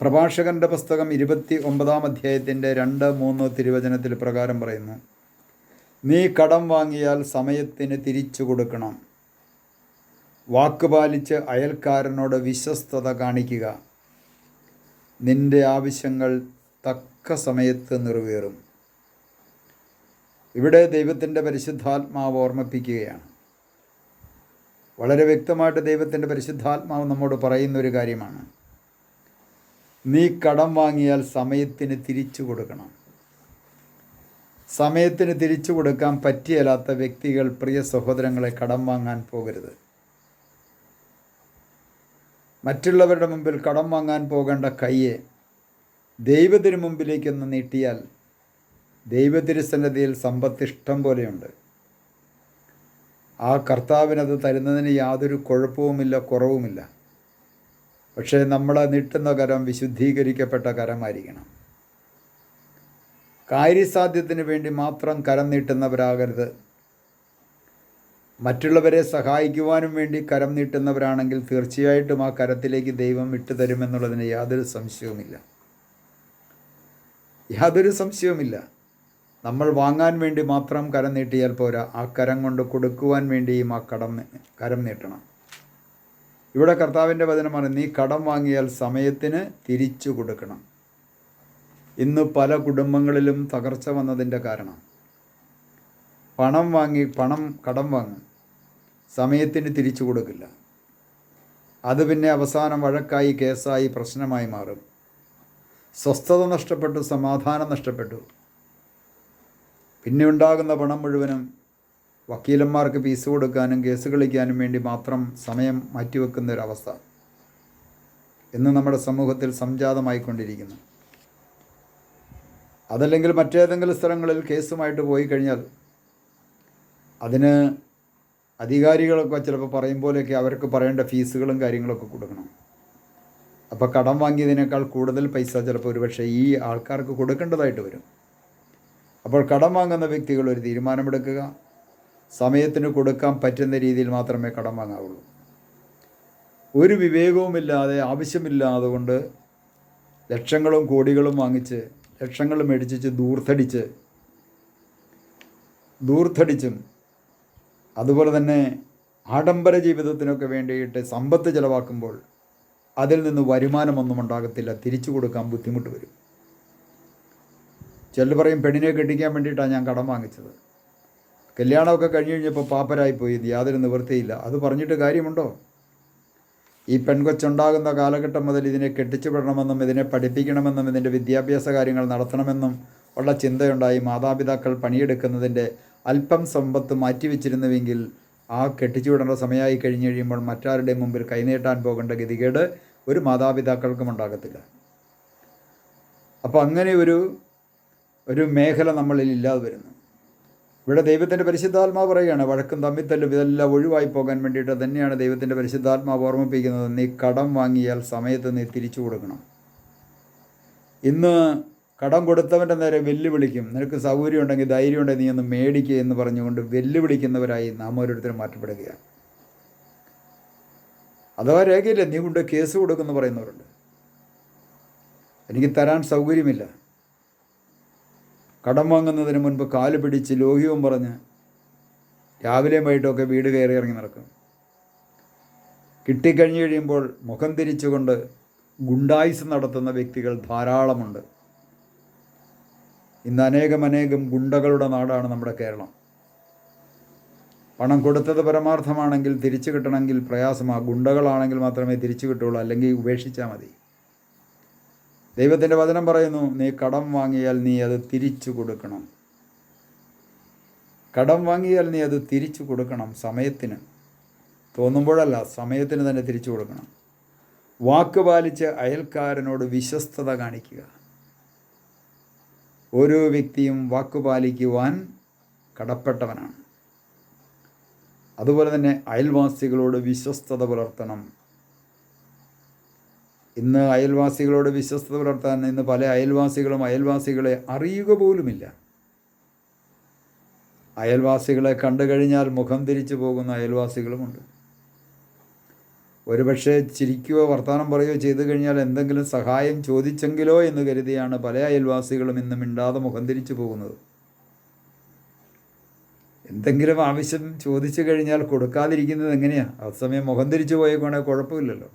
പ്രഭാഷകന്റെ പുസ്തകം ഇരുപത്തി ഒമ്പതാം അധ്യായത്തിന്റെ രണ്ട് മൂന്ന് തിരുവചനത്തിൽ പ്രകാരം പറയുന്നു. നീ കടം വാങ്ങിയാൽ സമയത്തിന് തിരിച്ചു കൊടുക്കണം. വാക്ക് വാക്കുപാലിച്ച് അയൽക്കാരനോട് വിശ്വസ്തത കാണിക്കുക. നിന്റെ ആവശ്യങ്ങൾ തക്ക സമയത്ത് നിറവേറും. ഇവിടെ ദൈവത്തിന്റെ പരിശുദ്ധാത്മാവ് ഓർമ്മിപ്പിക്കുകയാണ്. വളരെ വ്യക്തമായിട്ട് ദൈവത്തിന്റെ പരിശുദ്ധാത്മാവ് നമ്മോട് പറയുന്ന ഒരു കാര്യമാണ്. നീ കടം വാങ്ങിയാൽ സമയത്തിന് തിരിച്ചു കൊടുക്കണം. സമയത്തിന് തിരിച്ചു കൊടുക്കാൻ പറ്റിയല്ലാത്ത വ്യക്തികൾ പ്രിയ സഹോദരങ്ങളെ കടം വാങ്ങാൻ പോകരുത്. മറ്റുള്ളവരുടെ മുമ്പിൽ കടം വാങ്ങാൻ പോകേണ്ട കയ്യെ ദൈവത്തിന് മുമ്പിലേക്കൊന്ന് നീട്ടിയാൽ ദൈവതിരുസന്നതിയിൽ സമ്പത്ത് ഇഷ്ടം പോലെയുണ്ട്. ആ കർത്താവിനത് തരുന്നതിന് യാതൊരു കുഴപ്പവുമില്ല കുറവുമില്ല. പക്ഷേ നമ്മൾ നീട്ടുന്ന കരം വിശുദ്ധീകരിക്കപ്പെട്ട കരമായിരിക്കണം. കാര്യസാധ്യത്തിന് വേണ്ടി മാത്രം കരം നീട്ടുന്നവരാകരുത്. മറ്റുള്ളവരെ സഹായിക്കുവാനും വേണ്ടി കരം നീട്ടുന്നവരാണെങ്കിൽ തീർച്ചയായിട്ടും ആ കരത്തിലേക്ക് ദൈവം വിട്ടുതരുമെന്നുള്ളതിന് യാതൊരു സംശയവുമില്ല. യാതൊരു സംശയവുമില്ല. നമ്മൾ വാങ്ങാൻ വേണ്ടി മാത്രം കരം നീട്ടിയാൽ പോരാ. ആ കരം കൊണ്ട് കൊടുക്കുവാൻ വേണ്ടിയും ആ കടം കരം നീട്ടണം. ഇവിടെ കർത്താവിന്റെ വചനമാണ് നീ കടം വാങ്ങിയാൽ സമയത്തിന് തിരിച്ചു കൊടുക്കണം. ഇന്ന് പല കുടുംബങ്ങളിലും തകർച്ച വന്നതിന്റെ കാരണം. പണം വാങ്ങി പണം കടം വാങ്ങും സമയത്തിന് തിരിച്ചു കൊടുക്കില്ല. അത് പിന്നെ അവസാനം വഴക്കായി കേസായി പ്രശ്നമായി മാറും. സ്വസ്ഥത നഷ്ടപ്പെട്ടു സമാധാനം നഷ്ടപ്പെട്ടു. പിന്നെ ഉണ്ടാകുന്ന പണം മുഴുവനും വക്കീലന്മാർക്ക് ഫീസ് കൊടുക്കാനും കേസ് കളിക്കാനും വേണ്ടി മാത്രം സമയം മാറ്റിവെക്കുന്ന ഒരവസ്ഥ ഇന്ന് നമ്മുടെ സമൂഹത്തിൽ സംജാതമായിക്കൊണ്ടിരിക്കുന്നു. അതല്ലെങ്കിൽ മറ്റേതെങ്കിലും സ്ഥലങ്ങളിൽ കേസുമായിട്ട് പോയി കഴിഞ്ഞാൽ അതിന് അധികാരികളൊക്കെ ചിലപ്പോൾ പറയും പോലെയൊക്കെ അവർക്ക് പറയേണ്ട ഫീസുകളും കാര്യങ്ങളൊക്കെ കൊടുക്കണം. അപ്പോൾ കടം വാങ്ങിയതിനേക്കാൾ കൂടുതൽ പൈസ ചിലപ്പോൾ ഒരുപക്ഷെ ഈ ആൾക്കാർക്ക് കൊടുക്കേണ്ടതായിട്ട് വരും. അപ്പോൾ കടം വാങ്ങുന്ന വ്യക്തികൾ ഒരു തീരുമാനമെടുക്കുക. സമയത്തിന് കൊടുക്കാൻ പറ്റുന്ന രീതിയിൽ മാത്രമേ കടം വാങ്ങാവുള്ളൂ. ഒരു വിവേകവുമില്ലാതെ ആവശ്യമില്ലാതെ കൊണ്ട് ലക്ഷങ്ങളും കോടികളും വാങ്ങിച്ച് ലക്ഷങ്ങൾ മേടിച്ച് ദൂർത്തടിച്ച് ദൂർത്തടിച്ചും അതുപോലെ തന്നെ ആഡംബര ജീവിതത്തിനൊക്കെ വേണ്ടിയിട്ട് സമ്പത്ത് ചിലവാക്കുമ്പോൾ അതിൽ നിന്ന് വരുമാനമൊന്നും ഉണ്ടാകത്തില്ല. തിരിച്ചു കൊടുക്കാൻ ബുദ്ധിമുട്ട് വരും. ചെല്ലു പറയും പെണ്ണിനെ കെട്ടിക്കാൻ വേണ്ടിയിട്ടാണ് ഞാൻ കടം വാങ്ങിച്ചത്. കല്യാണമൊക്കെ കഴിഞ്ഞ് കഴിഞ്ഞപ്പോൾ പാപ്പരായിപ്പോയി യാതൊരു നിവൃത്തിയില്ല. അത് പറഞ്ഞിട്ട് കാര്യമുണ്ടോ? ഈ പെൺകൊച്ചുണ്ടാകുന്ന കാലഘട്ടം മുതൽ ഇതിനെ കെട്ടിച്ചുവിടണമെന്നും ഇതിനെ പഠിപ്പിക്കണമെന്നും ഇതിന്റെ വിദ്യാഭ്യാസ കാര്യങ്ങൾ നടത്തണമെന്നും ഉള്ള ചിന്തയുണ്ടായി മാതാപിതാക്കൾ പണിയെടുക്കുന്നതിന്റെ അല്പം സമ്പത്ത് മാറ്റിവെച്ചിരുന്നുവെങ്കിൽ ആ കെട്ടിച്ചുവിടേണ്ട സമയമായി കഴിഞ്ഞ് കഴിയുമ്പോൾ മറ്റാരുടെ മുമ്പിൽ കൈനീട്ടാൻ പോകേണ്ട ഗതികേട് ഒരു മാതാപിതാക്കൾക്കും ഉണ്ടാകത്തില്ല. അപ്പോൾ അങ്ങനെ ഒരു ഒരു മേഖല നമ്മളിൽ ഇല്ലാതെ വരുന്നു. ഇവിടെ ദൈവത്തിന്റെ പരിശുദ്ധാത്മാവ് പറയുകയാണ് വഴക്കും തമ്മിത്തല്ലും ഇതെല്ലാം ഒഴിവായി പോകാൻ വേണ്ടിയിട്ട് തന്നെയാണ് ദൈവത്തിന്റെ പരിശുദ്ധാത്മാവ് ഓർമ്മിപ്പിക്കുന്നത്. നീ കടം വാങ്ങിയാൽ സമയത്ത് നീ തിരിച്ചു കൊടുക്കണം. ഇന്ന് കടം കൊടുത്തവന്റെ നേരെ വെല്ലുവിളിക്കും. നിനക്ക് സൗകര്യം ഉണ്ടെങ്കിൽ ധൈര്യം ഉണ്ടെങ്കിൽ നീ ഒന്ന് മേടിക്കുക എന്ന് പറഞ്ഞുകൊണ്ട് വെല്ലുവിളിക്കുന്നവരായി നാം ഓരോരുത്തരും മാറ്റപ്പെടുകയാണ്. അഥവാ രേഖയില്ല നീ കൊണ്ട് കേസ് കൊടുക്കുമെന്ന് പറയുന്നവരുണ്ട്. എനിക്ക് തരാൻ സൗകര്യമില്ല. കടം വാങ്ങുന്നതിന് മുൻപ് കാൽ പിടിച്ച് ലോഹ്യവും പറഞ്ഞ് രാവിലെയും വൈകിട്ടൊക്കെ വീട് കയറി ഇറങ്ങി നടക്കും. കിട്ടിക്കഴിഞ്ഞ് കഴിയുമ്പോൾ മുഖം തിരിച്ചുകൊണ്ട് ഗുണ്ടായുസ് നടത്തുന്ന വ്യക്തികൾ ധാരാളമുണ്ട്. ഇന്ന് അനേകം അനേകം ഗുണ്ടകളുടെ നാടാണ് നമ്മുടെ കേരളം. പണം കൊടുത്തത് പരമാർത്ഥമാണെങ്കിൽ തിരിച്ചു കിട്ടണമെങ്കിൽ പ്രയാസമാണ് ഗുണ്ടകളാണെങ്കിൽ മാത്രമേ തിരിച്ചു കിട്ടുള്ളൂ അല്ലെങ്കിൽ ഉപേക്ഷിച്ചാൽ മതി. ദൈവത്തിന്റെ വചനം പറയുന്നു നീ കടം വാങ്ങിയാൽ നീ അത് തിരിച്ചു കൊടുക്കണം. കടം വാങ്ങിയാൽ നീ അത് തിരിച്ചു കൊടുക്കണം സമയത്തിന്. തോന്നുമ്പോഴല്ല സമയത്തിന് തന്നെ തിരിച്ചു കൊടുക്കണം. വാക്ക് പാലിച്ച് അയൽക്കാരനോട് വിശ്വസ്തത കാണിക്കുക. ഓരോ വ്യക്തിയും വാക്ക് പാലിക്കുവാൻ കടപ്പെട്ടവനാണ്. അതുപോലെ തന്നെ അയൽവാസികളോട് വിശ്വസ്തത പുലർത്തണം. ഇന്ന് അയൽവാസികളോട് വിശ്വസ്തത പുലർത്താൻ ഇന്ന് പല അയൽവാസികളും അയൽവാസികളെ അറിയുക പോലുമില്ല. അയൽവാസികളെ കണ്ടു കഴിഞ്ഞാൽ മുഖം തിരിച്ചു പോകുന്ന അയൽവാസികളുമുണ്ട് ഒരുപക്ഷെ ചിരിക്കുകയോ വർത്തമാനം പറയുകയോ ചെയ്തു കഴിഞ്ഞാൽ എന്തെങ്കിലും സഹായം ചോദിച്ചെങ്കിലോ എന്ന് കരുതിയാണ് പല അയൽവാസികളും ഇന്ന് മിണ്ടാതെ മുഖം തിരിച്ചു പോകുന്നത്. എന്തെങ്കിലും ആവശ്യം ചോദിച്ചു കഴിഞ്ഞാൽ കൊടുക്കാതിരിക്കുന്നത് എങ്ങനെയാണ് ആ സമയം മുഖം തിരിച്ചു പോയേക്കാണെങ്കിൽ കുഴപ്പമില്ലല്ലോ.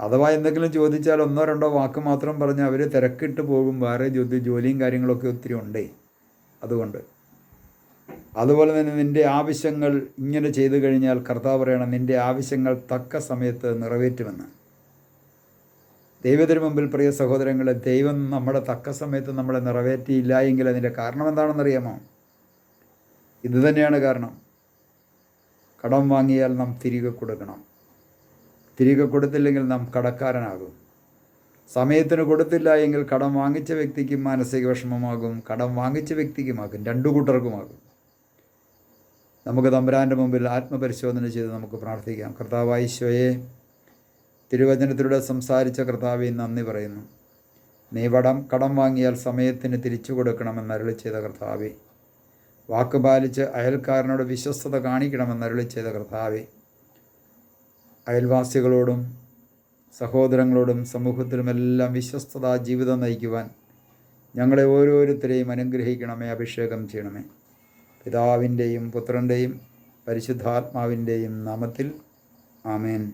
അഥവാ എന്തെങ്കിലും ചോദിച്ചാൽ ഒന്നോ രണ്ടോ വാക്ക് മാത്രം പറഞ്ഞ് അവർ തിരക്കിട്ട് പോകും. വേറെ ജോലി ജോലിയും കാര്യങ്ങളൊക്കെ ഒത്തിരി ഉണ്ടേ. അതുകൊണ്ട്. അതുപോലെ തന്നെ നിന്റെ ആവശ്യങ്ങൾ ഇങ്ങനെ ചെയ്തു കഴിഞ്ഞാൽ കർത്താവ് പറയണം നിന്റെ ആവശ്യങ്ങൾ തക്ക സമയത്ത് നിറവേറ്റുമെന്ന്. ദൈവത്തിന് മുമ്പിൽ പ്രിയ സഹോദരങ്ങളെ ദൈവം നമ്മുടെ തക്ക സമയത്ത് നമ്മളെ നിറവേറ്റിയില്ല എങ്കിൽ അതിന്റെ കാരണം എന്താണെന്നറിയാമോ? ഇത് തന്നെയാണ് കാരണം. കടം വാങ്ങിയാൽ നാം തിരികെ കൊടുക്കണം. തിരികെ കൊടുത്തില്ലെങ്കിൽ നാം കടക്കാരനാകും. സമയത്തിന് കൊടുത്തില്ല എങ്കിൽ കടം വാങ്ങിച്ച വ്യക്തിക്കും മാനസിക വിഷമമാകും കടം വാങ്ങിച്ച വ്യക്തിക്കുമാകും രണ്ടു കൂട്ടർക്കുമാകും. നമുക്ക് തമ്പുരാന്റെ മുമ്പിൽ ആത്മപരിശോധന ചെയ്ത് നമുക്ക് പ്രാർത്ഥിക്കാം. കർത്താവ് ഐശ്വയെ തിരുവചനത്തിലൂടെ സംസാരിച്ച കർത്താവെ നന്ദി പറയുന്നു. നീ വടം കടം വാങ്ങിയാൽ സമയത്തിന് തിരിച്ചു കൊടുക്കണമെന്ന് അരളി ചെയ്ത കർത്താവെ. വാക്ക് പാലിച്ച് അയൽക്കാരനോട് വിശ്വസ്തത കാണിക്കണമെന്ന് അരളി ചെയ്ത കർത്താവെ. അയൽവാസികളോടും സഹോദരങ്ങളോടും സമൂഹത്തിലുമെല്ലാം വിശ്വസ്തത ജീവിതം നയിക്കുവാൻ ഞങ്ങളെ ഓരോരുത്തരെയും അനുഗ്രഹിക്കണമേ അഭിഷേകം ചെയ്യണമേ. പിതാവിന്റെയും പുത്രന്റെയും പരിശുദ്ധാത്മാവിന്റെയും നാമത്തിൽ ആമേൻ.